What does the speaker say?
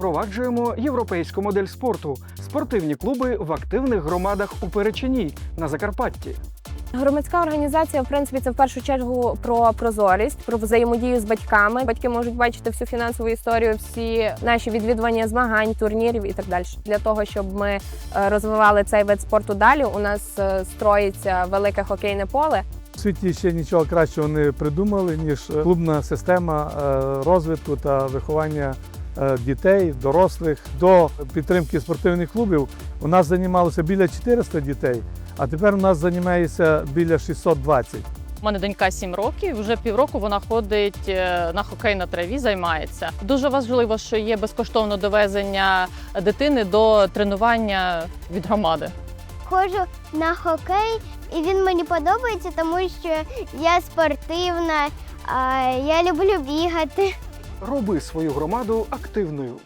впроваджуємо європейську модель спорту, спортивні клуби в активних громадах у Перечині на Закарпатті. Громадська організація, в принципі, це в першу чергу про прозорість, про взаємодію з батьками. Батьки можуть бачити всю фінансову історію, всі наші відвідування змагань, турнірів і так далі. Для того, щоб ми е, розвивали цей вид спорту далі, у нас е, строїться велике хокейне поле. В світі ще нічого кращого не придумали, ніж клубна система е, розвитку та виховання дітей, дорослих. До підтримки спортивних клубів у нас займалося біля 400 дітей, а тепер у нас займається біля 620. У мене донька 7 років. Вже півроку вона ходить е, на хокей на траві, займається. Дуже важливо, що є безкоштовне довезення дитини до тренування від громади. Ходжу на хокей, і він мені подобається, тому що я спортивна, я люблю бігати. Роби свою громаду активною.